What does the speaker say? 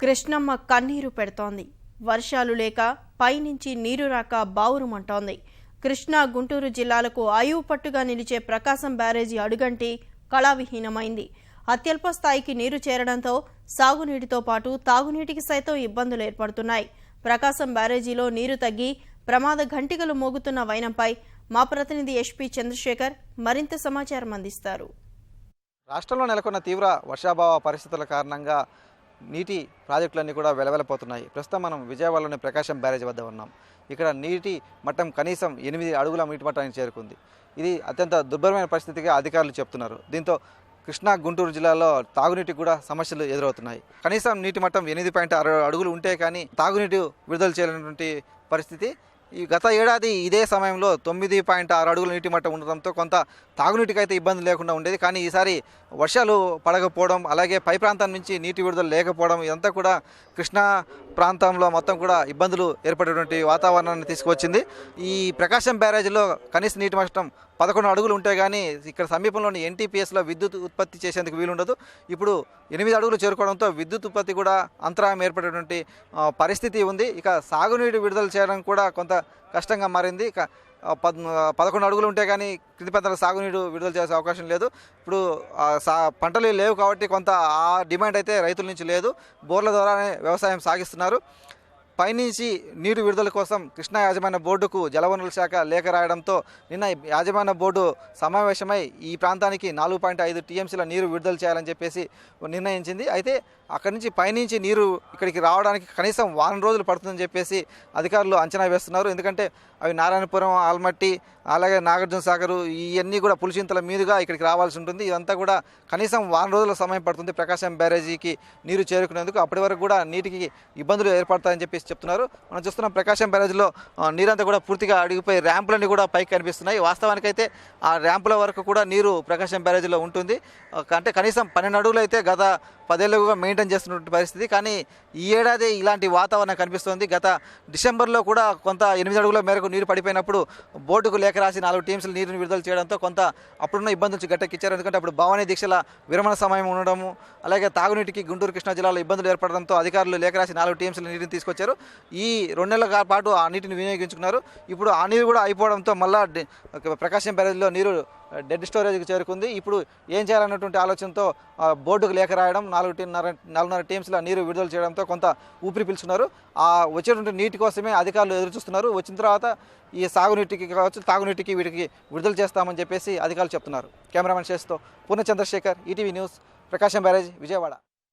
కృష్ణమ్మ కన్నీరు పెడుతోంది. వర్షాలు లేక పైనుంచి నీరు రాక బావురుమంటోంది కృష్ణా గుంటూరు జిల్లాలకు అయువుపట్టుగా నిలిచే ప్రకాశం బ్యారేజీ అడుగంటి కళావిహీనమైంది. అత్యల్ప స్థాయికి నీరు చేరడంతో సాగునీటితో పాటు తాగునీటికి సైతం ఇబ్బందులు ఏర్పడుతున్నాయి. ప్రకాశం బ్యారేజీలో నీరు తగ్గి ప్రమాద ఘంటికలు మోగుతున్న వైనంపై మా ప్రతినిధి ఎస్పీ చంద్రశేఖర్ మరింత సమాచారం అందిస్తారు. రాష్ట్రంలో నెలకొన్న తీవ్ర వర్షాభావ పరిస్థితుల కారణంగా నీటి ప్రాజెక్టులన్నీ కూడా వెలవెలపోతున్నాయి. ప్రస్తుతం మనం విజయవాడలోని ప్రకాశం బ్యారేజ్ వద్ద ఉన్నాం. ఇక్కడ నీటి మట్టం కనీసం ఎనిమిది అడుగుల నీటి మట్టానికి చేరుకుంది. ఇది అత్యంత దుర్భరమైన పరిస్థితిగా అధికారులు చెప్తున్నారు. దీంతో కృష్ణా గుంటూరు జిల్లాలో తాగునీటికి కూడా సమస్యలు ఎదురవుతున్నాయి. కనీసం నీటి మట్టం ఎనిమిది పాయింట్ అరవై అడుగులు ఉంటే కానీ తాగునీటి విడుదల చేయలేనటువంటి పరిస్థితి ఈ గత ఏడాది ఇదే సమయంలో తొమ్మిది పాయింట్ ఆరు అడుగుల నీటి మట్టం ఉండడంతో కొంత తాగునీటికి అయితే ఇబ్బంది లేకుండా ఉండేది. కానీ ఈసారి వర్షాలు పడకపోవడం అలాగే పై ప్రాంతం నుంచి నీటి విడుదల లేకపోవడం ఇదంతా కూడా కృష్ణా ప్రాంతంలో మొత్తం కూడా ఇబ్బందులు ఏర్పడేటువంటి వాతావరణాన్ని తీసుకువచ్చింది. ఈ ప్రకాశం బ్యారేజ్లో కనీస నీటి మట్టం పదకొండు అడుగులు ఉంటే కానీ ఇక్కడ సమీపంలోని ఎన్టీపీఎస్లో విద్యుత్ ఉత్పత్తి చేసేందుకు వీలుండదు. ఇప్పుడు ఎనిమిది అడుగులు చేరుకోవడంతో విద్యుత్ ఉత్పత్తి కూడా అంతరాయం ఏర్పడేటువంటి పరిస్థితి ఉంది. ఇక సాగునీటి విడుదల చేయడం కూడా కొంత కష్టంగా మారింది. ఇక పద్ పదకొండు అడుగులు ఉంటే కానీ కింది పంటలకు సాగునీరు విడుదల చేసే అవకాశం లేదు. ఇప్పుడు సా పంటలు లేవు కాబట్టి కొంత ఆ డిమాండ్ అయితే రైతుల నుంచి లేదు. బోర్ల ద్వారానే వ్యవసాయం సాగిస్తున్నారు. పైనుంచి నీరు విడుదల కోసం కృష్ణా యాజమాన్య బోర్డుకు జలవనరుల శాఖ లేఖ రాయడంతో నిన్న యాజమాన్య బోర్డు సమావేశమై ఈ ప్రాంతానికి నాలుగు పాయింట్ ఐదు టీఎంసీల నీరు విడుదల చేయాలని చెప్పేసి నిర్ణయించింది. అయితే అక్కడి నుంచి పైనుంచి నీరు ఇక్కడికి రావడానికి కనీసం వారం రోజులు పడుతుందని చెప్పేసి అధికారులు అంచనా వేస్తున్నారు. ఎందుకంటే అవి నారాయణపురం ఆల్మట్టి అలాగే నాగార్జున సాగర్ ఇవన్నీ కూడా పులిచింతల మీదుగా ఇక్కడికి రావాల్సి ఉంటుంది. ఇదంతా కూడా కనీసం వారం రోజుల సమయం పడుతుంది ప్రకాశం బ్యారేజీకి నీరు చేరుకునేందుకు. అప్పటి వరకు కూడా నీటికి ఇబ్బందులు ఏర్పడతాయని చెప్పేసి చెప్తున్నారు. మనం చూస్తున్నాం ప్రకాశం బ్యారేజ్లో నీరంతా కూడా పూర్తిగా అడిగిపోయి ర్యాంపులన్నీ కూడా పైకి కనిపిస్తున్నాయి. వాస్తవానికైతే ఆ ర్యాంపుల వరకు కూడా నీరు ప్రకాశం బ్యారేజ్లో ఉంటుంది. అంటే కనీసం పన్నెండు అడుగులు అయితే గత పదేళ్ళుగా మెయింటైన్ చేస్తున్నటువంటి పరిస్థితి. కానీ ఈ ఏడాది ఇలాంటి వాతావరణం కనిపిస్తోంది. గత డిసెంబర్లో కూడా కొంత ఎనిమిది అడుగుల మేరకు నీరు పడిపోయినప్పుడు బోర్డుకు లేఖ రాసి నాలుగు టీమ్స్లు నీరుని విడుదల చేయడంతో కొంత అప్పుడున్న ఇబ్బందుల నుంచి గట్టెక్కిచ్చారు. ఎందుకంటే అప్పుడు భవానీ దీక్షల విరమణ సమయం ఉండడము అలాగే తాగునీటికి గుంటూరు కృష్ణా జిల్లాలో ఇబ్బందులు ఏర్పడడంతో అధికారులు లేఖ రాసి నాలుగు టీమ్స్లు నీటిని తీసుకొచ్చారు. ఈ రెండు నెలల పాటు ఆ నీటిని వినియోగించుకున్నారు. ఇప్పుడు ఆ నీరు కూడా అయిపోవడంతో మళ్ళా ప్రకాశం బ్యారేజ్లో నీరు డెడ్ స్టోరేజ్కి చేరుకుంది. ఇప్పుడు ఏం చేయాలన్నటువంటి ఆలోచనతో బోర్డుకు లేఖ రాయడం నాలుగు టీన్నర నాలుగున్నర టీమ్స్లో నీరు విడుదల చేయడంతో కొంత ఊపిరి పిలుచున్నారు ఆ వచ్చేటువంటి నీటి కోసమే అధికారులు ఎదురుచూస్తున్నారు. వచ్చిన తర్వాత ఈ సాగునీటికి కావచ్చు తాగునీటికి వీటికి విడుదల చేస్తామని చెప్పేసి అధికారులు చెప్తున్నారు. కెమెరామెన్ చేస్తూ Purna Chandrasekhar ETV news Prakasam barrage Vijayawada.